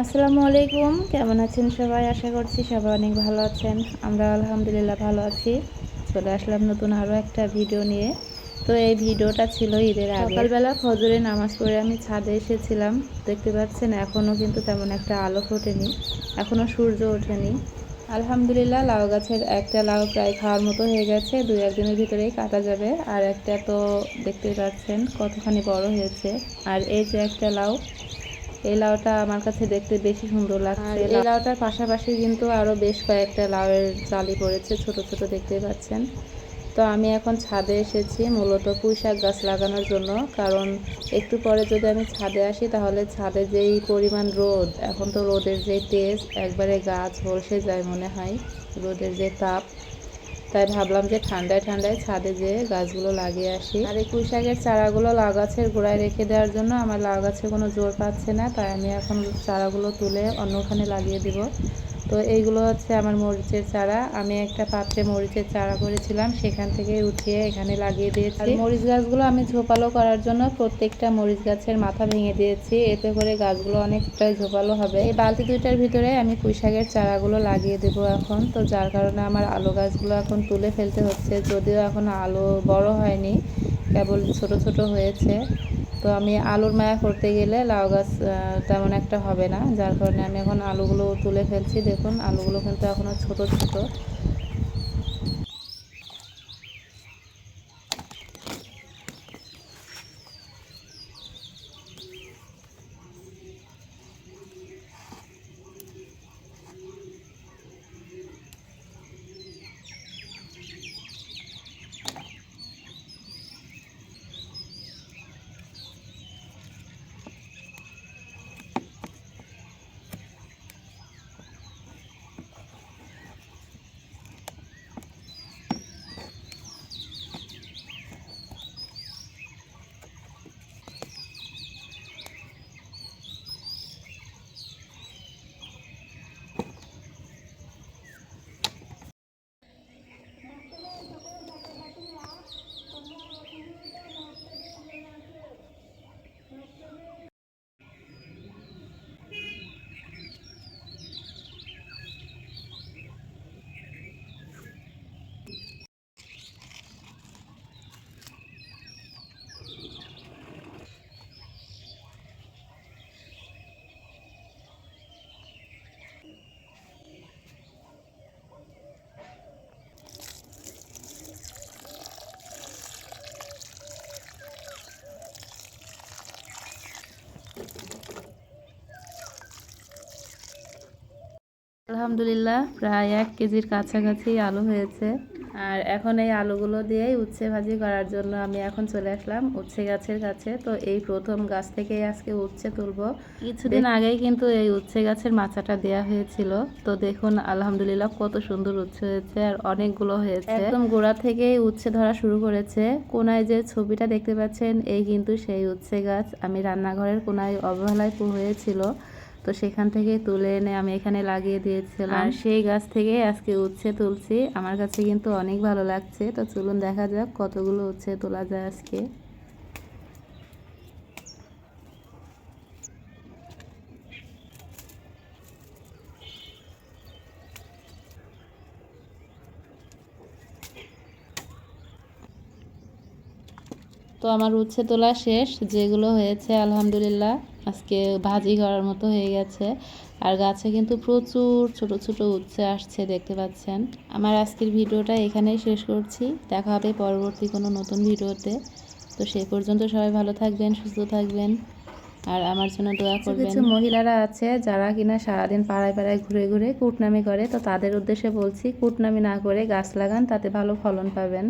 আসসালামু আলাইকুম। কেমন আছেন সবাই? আশা করছি সবাই অনেক ভালো আছেন। আমরা আলহামদুলিল্লাহ ভালো আছি। চলে আসলাম নতুন আরও একটা ভিডিও নিয়ে। তো এই ভিডিওটা ছিল ঈদের সকালবেলা ফজরে নামাজ পড়ে আমি ছাদে এসেছিলাম। দেখতে পাচ্ছেন এখনও কিন্তু তেমন একটা আলো ফোটেনি। এখনও সূর্য ওঠেনি। আলহামদুলিল্লাহ, লাউ গাছের একটা লাউ প্রায় খাওয়ার মতো হয়ে গেছে। দুই একদিনের ভিতরেই কাটা যাবে। আর একটা তো দেখতেই পাচ্ছেন, কতখানি বড় হয়েছে। আর এই যে একটা লাউ এই লাউটা আমার কাছে দেখতে বেশি সুন্দর লাগছে। এই লাউটার পাশাপাশি কিন্তু আরও বেশ কয়েকটা লাউয়ের জালি পড়েছে, ছোট ছোট দেখতে পাচ্ছেন। তো আমি এখন ছাদে এসেছি মূলত পুঁই শাক গাছ লাগানোর জন্য। কারণ একটু পরে যদি আমি ছাদে আসি, তাহলে ছাদে যেই পরিমাণ রোদ, এখন তো রোদের যে তেজ একবারে গাছ ঝলসে যায় মনে হয়, রোদের যে তাপ। তাই ভাবলাম যে ঠান্ডায় ঠান্ডায় ছাদে যেয়ে গাছগুলো লাগিয়ে আসি। আর এই শাকের চারাগুলো লাউ গাছের গোড়ায় রেখে দেওয়ার জন্য আমার লাউ গাছে কোনো জোর পাচ্ছে না, তাই আমি এখন চারাগুলো তুলে অন্যখানে লাগিয়ে দিব। তো এইগুলো হচ্ছে আমার মরিচের চারা। আমি একটা পাত্রে মরিচের চারা করেছিলাম, সেখান থেকে উঠিয়ে এখানে লাগিয়ে দিয়েছি। মরিচ গাছগুলো আমি ঝোপালো করার জন্য প্রত্যেকটা মরিচ গাছের মাথা ভেঙে দিয়েছি। এতে করে গাছগুলো অনেকটাই ঝোপালো হবে। এই বালতি দুইটার ভিতরে আমি পুঁই শাকের চারাগুলো লাগিয়ে দেবো এখন। তো যার কারণে আমার আলু গাছগুলো এখন তুলে ফেলতে হচ্ছে। যদিও এখন আলু বড় হয়নি, কেবল ছোট ছোট হয়েছে। তো আমি আলুর মায়া করতে গেলে লাউ গাছ তেমন একটা হবে না। যার কারণে আমি এখন আলুগুলো তুলে ফেলছি। দেখুন, আলুগুলো কিন্তু এখনও ছোট ছোট। আলহামদুলিল্লাহ প্রায় এক কেজির কাছাকাছি আলু হয়েছে। আর এখন এই আলুগুলো দিয়েই উচ্ছে ভাজি করার জন্য আমি এখন চলে আসলাম উচ্ছে গাছের কাছে। তো এই প্রথম গাছ থেকেই আজকে উচ্ছে তুলবো। কিছুদিন আগেই কিন্তু এই উচ্ছে গাছের মাচাটা দেয়া হয়েছিল। তো দেখুন আলহামদুলিল্লাহ কত সুন্দর উচ্ছে হয়েছে আর অনেকগুলো হয়েছে। একদম গোড়া থেকেই উচ্ছে ধরা শুরু করেছে। কোনায় যে ছবিটা দেখতে পাচ্ছেন এই কিন্তু সেই উচ্ছে গাছ। আমি রান্নাঘরের কোনায় অবহেলায় হয়েছিল তো সেখান থেকে তুলে এনে আমি এখানে লাগিয়ে দিয়েছিলাম। আর সেই গাছ থেকে আজকে উচ্ছে তুলছি। আমার কাছে কিন্তু অনেক ভালো লাগছে। তো চলুন দেখা যাক কতগুলো উচ্ছে তোলা যায় আজকে। তো আমার উচ্ছে তোলা শেষ যেগুলো হয়েছে আলহামদুলিল্লাহ আজকে ভাজি করার মতো হয়ে গেছে। আর গাছে কিন্তু প্রচুর ছোট ছোট উচ্ছে আসছে দেখতে পাচ্ছেন। আমার আজকের ভিডিওটা এখানেই শেষ করছি। দেখা হবে পরবর্তী কোনো নতুন ভিডিওতে। তো সেই পর্যন্ত সবাই ভালো থাকবেন সুস্থ থাকবেন। আর আমার জন্য দোয়া করবেন। কিছু মহিলারা আছে যারা কিনা সারাদিন পাড়ায় পাড়ায় ঘুরে ঘুরে কুটনামি করে। তো তাদের উদ্দেশ্যে বলছি কুটনামি না করে গাছ লাগান তাতে ভালো ফলন পাবেন।